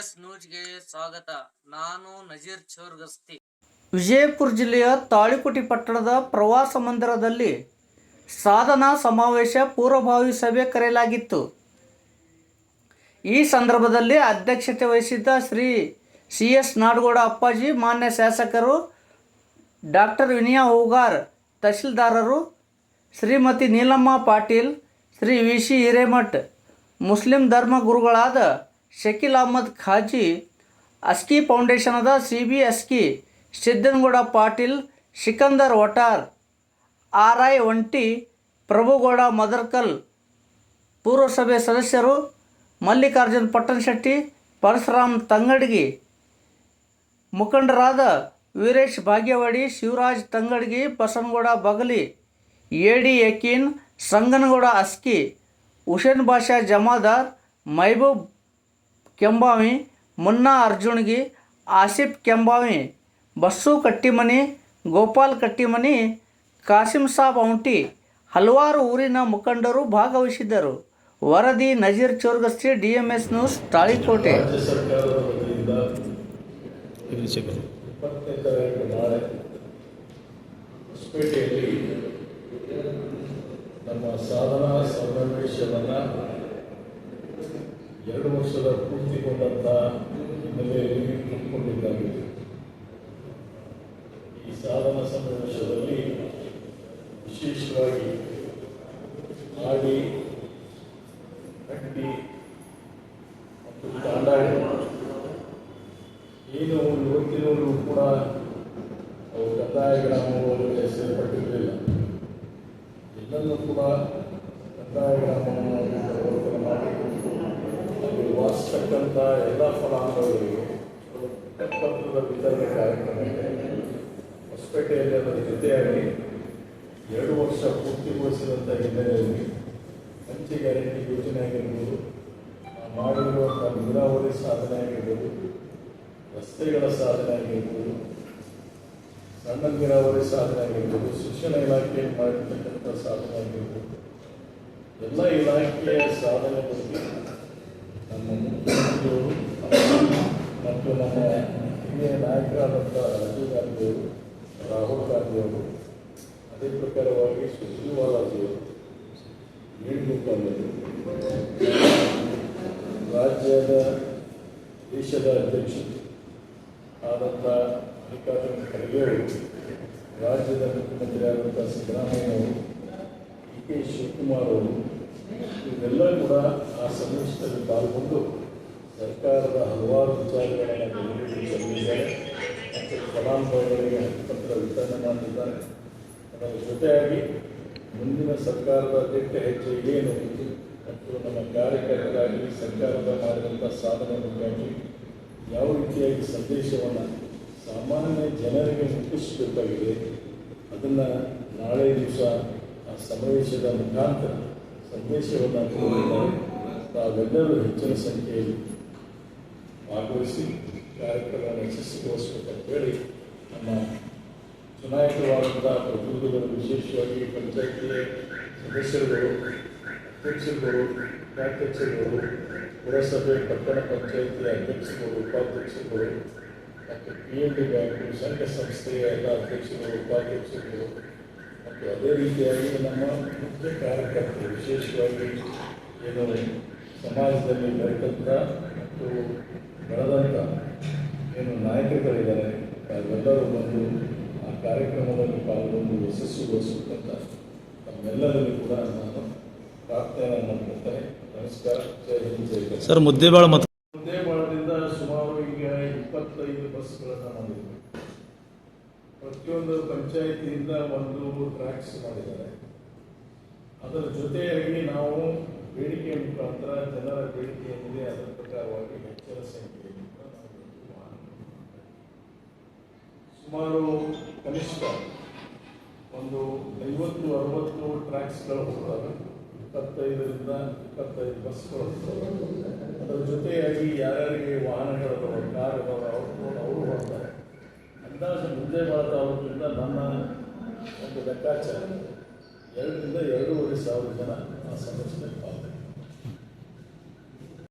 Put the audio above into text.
DMS ನ್ಯೂಸ್ಗೆ ಸ್ವಾಗತ. ನಾನು ನಜೀರ್ ಚೋರ್ಗಸ್ತಿ. ವಿಜಯಪುರ ಜಿಲ್ಲೆಯ ತಾಳಿಕುಟಿ ಪಟ್ಟಣದ ಪ್ರವಾಸ ಮಂದಿರದಲ್ಲಿ ಸಾಧನಾ ಸಮಾವೇಶ ಪೂರ್ವಭಾವಿ ಸಭೆ ಕರೆಯಲಾಗಿತ್ತು. ಈ ಸಂದರ್ಭದಲ್ಲಿ ಅಧ್ಯಕ್ಷತೆ ವಹಿಸಿದ್ದ ಶ್ರೀ ಸಿ ಎಸ್ ನಾಡಗೌಡ ಅಪ್ಪಾಜಿ, ಮಾನ್ಯ ಶಾಸಕರು ಡಾಕ್ಟರ್ ವಿನಯ ಹೂಗಾರ್, ತಹಶೀಲ್ದಾರರು Shrimati Neelamma Patil, Shri V C Hiremath, Muslim ಧರ್ಮ ಗುರುಗಳಾದ Shakeel Ahmad Khazi, Aski ಫೌಂಡೇಶನದ C B Aski, Siddanagouda Patil Sikandar Vatar R I Onti, Prabhugouda Madarkal, ಪೂರ್ವಸಭೆ ಸದಸ್ಯರು, ಮಲ್ಲಿಕಾರ್ಜುನ್ ಪಟ್ಟಣಶೆಟ್ಟಿ ಪರಶುರಾಮ್ ತಂಗಡಗಿ, ಮುಖಂಡರಾದ ವೀರೇಶ್ ಭಾಗ್ಯವಾಡಿ, ಶಿವರಾಜ್ ತಂಗಡಗಿ ಬಸನಗೌಡ ಬಗಲಿ, ಎ ಡಿ ಯಕೀನ್, ಸಂಗನಗೌಡ ಅಸ್ಕಿ ಹುಸೇನ್ ಬಾಷಾ ಜಮಾದಾರ್, ಮೈಬೂಬ್ ಕೆಂಬಾವಿ, ಮುನ್ನಾ ಅರ್ಜುನ್ಗಿ ಆಸಿಫ್ ಕೆಂಬಾವಿ, ಬಸ್ಸು ಕಟ್ಟಿಮನಿ, ಗೋಪಾಲ್ ಕಟ್ಟಿಮನಿ, ಕಾಸಿಂ ಸಾಬ್ ಔಂಟಿ, ಹಲವಾರು ಊರಿನ ಮುಖಂಡರು ಭಾಗವಹಿಸಿದ್ದರು. ವರದಿ Nazeer Chorgasti D M S news Talikote ನಮ್ಮ ಸಾಧನಾ ಸಮಾವೇಶವನ್ನು ಎರಡು ವರ್ಷದ ಪೂರ್ತಿಗೊಂಡಂಥ ಹಿನ್ನೆಲೆಯಲ್ಲಿ ಹಮ್ಮಿಕೊಂಡಿದ್ದಾಗಿದೆ ಈ ಸಾಧನ ಸಮಾವೇಶದಲ್ಲಿ ವಿಶೇಷವಾಗಿ ಹಾಡಿ ಕಟ್ಟಿ ಮತ್ತು ತಾಂಡಾಡಿ ಏನು ಇವತ್ತಿನವರು ಕೂಡ ಅವು ಕಂದಾಯ ಗ್ರಾಮಗಳಿಗೆ ಸೇರ್ಪಟ್ಟಿರಲಿಲ್ಲ. ಎಲ್ಲರೂ ಕೂಡ ಕಂದಾಯ ಗ್ರಾಮವನ್ನು ವಾಸಿಸ್ತಕ್ಕಂಥ ಎಲ್ಲ ಫಲಾನುಭವಿಗಳಿಗೆ ಪತ್ರದ ವಿತರಣೆ ಕಾರ್ಯಕ್ರಮ ಇದೆ. ಹೊಸಪೇಟೆಯಲ್ಲಿ ಅದರ ಜೊತೆಯಾಗಿ ಎರಡು ವರ್ಷ ಪೂರ್ತಿಗೊಳಿಸಿದಂಥ ಹಿನ್ನೆಲೆಯಲ್ಲಿ ಅಂಚೆ ಗ್ಯಾರಂಟಿ ಯೋಜನೆ ಆಗಿರ್ಬೋದು ಮಾಡಿರುವಂಥ ನೀರಾವರಿ ಸಾಧನೆ ಆಗಿರ್ಬೋದು, ರಸ್ತೆಗಳ ಸಾಧನೆ ಆಗಿರ್ಬೋದು, ಸಣ್ಣ ನೀರಾವರಿ ಸಾಧನೆ ಆಗಿರ್ಬೋದು, ಶಿಕ್ಷಣ ಇಲಾಖೆ ಮಾಡಿರ್ತಕ್ಕಂಥ ಸಾಧನೆ ಆಗಿರ್ಬೋದು, ಎಲ್ಲ ಇಲಾಖೆಯ ಸಾಧನೆ ಬಗ್ಗೆ ನಮ್ಮ ಮುಖ್ಯಮಂತ್ರಿಯವರು ಮತ್ತು ನಮ್ಮ ಹಿರಿಯ ನಾಯಕರಾದಂಥ ರಾಜೀವ್ ಗಾಂಧಿಯವರು ರಾಹುಲ್ ಗಾಂಧಿಯವರು ಅದೇ ಪ್ರಕಾರವಾಗಿ ಸುಶೀಲವಾಲಾಜಿಯವರು ವೇಣುಗೋಪಾಲರು ರಾಜ್ಯದ ದೇಶದ ಅಧ್ಯಕ್ಷರು ಆದಂಥ ಮಲ್ಲಿಕಾರ್ಜುನ ಖರ್ಗೆಯವರು ರಾಜ್ಯದ ಮುಖ್ಯಮಂತ್ರಿಯಾದಂಥ ಸಿದ್ದರಾಮಯ್ಯ ಅವರು ಡಿ ಕೆ ಶಿವಕುಮಾರ್ ಅವರು ಇವರೆಲ್ಲ ಕೂಡ ಆ ಸಮಾವೇಶದಲ್ಲಿ ಪಾಲ್ಗೊಂಡು ಸರ್ಕಾರದ ಹಲವಾರು ವಿಚಾರಗಳನ್ನು ತಂದಿದ್ದಾರೆ ಮತ್ತು ಫಲಾನುಭವಿಗಳಿಗೆ ಹಕ್ಕುಪತ್ರ ವಿತರಣೆ ಮಾಡಿದ್ದಾರೆ. ಅದರ ಜೊತೆಯಾಗಿ ಮುಂದಿನ ಸರ್ಕಾರದ ದಿಟ್ಟ ಹೆಚ್ಚು ಏನು ಮತ್ತು ನಮ್ಮ ಕಾರ್ಯಕರ್ತರಾಗಿ ಸರ್ಕಾರದ ಮಾಡಿದಂಥ ಸಾಧನೆ ಯಾವ ರೀತಿಯಾಗಿ ಸಂದೇಶವನ್ನು ಸಾಮಾನ್ಯ ಜನರಿಗೆ ಮುಟ್ಟಿಸಬೇಕಾಗಿದೆ, ಅದನ್ನು ನಾಳೆ ದಿವಸ ಆ ಸಮಾವೇಶದ ಮುಖಾಂತರ ಸಂದೇಶವನ್ನು ಕೊಟ್ಟಿದ್ದಾರೆ ತಾವೆಲ್ಲರೂ ಹೆಚ್ಚಿನ ಸಂಖ್ಯೆಯಲ್ಲಿ ಭಾಗವಹಿಸಿ ಕಾರ್ಯಕ್ರಮವನ್ನು ಯಶಸ್ವಿಗೊಳಿಸಬೇಕಂತ ಹೇಳಿ ನಮ್ಮ ಚುನಾಯಿತವಾದಂಥ ಪ್ರತಿನಿಧಿಗಳು, ವಿಶೇಷವಾಗಿ ಪಂಚಾಯತಿಯ ಸದಸ್ಯರುಗಳು, ಅಧ್ಯಕ್ಷರುಗಳು, ಉಪಾಧ್ಯಕ್ಷರುಗಳು, ಪುರಸಭೆ ಪಟ್ಟಣ ಪಂಚಾಯತಿ ಅಧ್ಯಕ್ಷರುಗಳು, ಉಪಾಧ್ಯಕ್ಷರುಗಳು ಮತ್ತು ಪಿ ಎನ್ ಡಿ ಬ್ಯಾಂಕು, ಸಂಘ ಸಂಸ್ಥೆಯ ಎಲ್ಲ ಅಧ್ಯಕ್ಷರುಗಳು, ಉಪಾಧ್ಯಕ್ಷರುಗಳು ಅದೇ ರೀತಿಯಾಗಿ ನಮ್ಮ ಕಾರ್ಯಕರ್ತರು ವಿಶೇಷವಾಗಿ ಸಮಾಜದಲ್ಲಿ ಬೆರೆತಂಥ ಮತ್ತು ಬೆಳೆದಂಥ ಏನು ನಾಯಕರುಗಳಿದ್ದಾರೆ ಅವರೆಲ್ಲರೂ ಬಂದು ಆ ಕಾರ್ಯಕ್ರಮದಲ್ಲಿ ಪಾಲ್ಗೊಂಡು ಯಶಸ್ವಿಗೊಳಿಸಬೇಕಂತ ತಮ್ಮೆಲ್ಲರಿಗೂ ಕೂಡ ನಾನು ಪ್ರಾರ್ಥನೆ ಮಾಡ್ಕೊಳ್ತೇನೆ ನಮಸ್ಕಾರ ಜೈ ಹಿಂದ್ ಜೈ. ಸರ್ ಮುದ್ದೇಬಾಳ ಪ್ರತಿಯೊಂದು ಪಂಚಾಯಿತಿಯಿಂದ ಒಂದು ಟ್ರ್ಯಾಕ್ಸ್ ಮಾಡಿದ್ದಾರೆ. ಅದರ ಜೊತೆಯಾಗಿ ನಾವು ಬೇಡಿಕೆ ಮುಖಾಂತರ ಜನರ ಬೇಡಿಕೆ ಏನಿದೆ ಅದರ ಪ್ರಕಾರವಾಗಿ ಹೆಚ್ಚಿನ ಸಂಖ್ಯೆಯಲ್ಲಿ. ಸುಮಾರು ಕನಿಷ್ಠ ಒಂದು ಐವತ್ತು, ಅರವತ್ತು ಟ್ರ್ಯಾಕ್ಸ್ಗಳು ಹೋಗ್ತವೆ ಇಪ್ಪತ್ತೈದರಿಂದ ಇಪ್ಪತ್ತೈದು ಬಸ್ಗಳು ಹೋಗ್ತವೆ ಅದರ ಜೊತೆಯಾಗಿ ಯಾರ್ಯಾರಿಗೆ ವಾಹನಗಳು ಕಾರ್ ಇದಾವೆ ಅವರು ಅವರು ಬರ್ತಾರೆ. ಅಂದಾಜು ಮುಂದೆ ತಾಲೂಕಿನಿಂದ ನನ್ನ ಒಂದು ಲೆಕ್ಕಾಚಾರ. ಎರಡರಿಂದ ಎರಡೂವರೆ ಸಾವಿರ ಜನ ಆ ಸಮಸ್ಯೆಯಲ್ಲಿ ಪಾಲ್ಗೊಂಡಿದ್ದಾರೆ.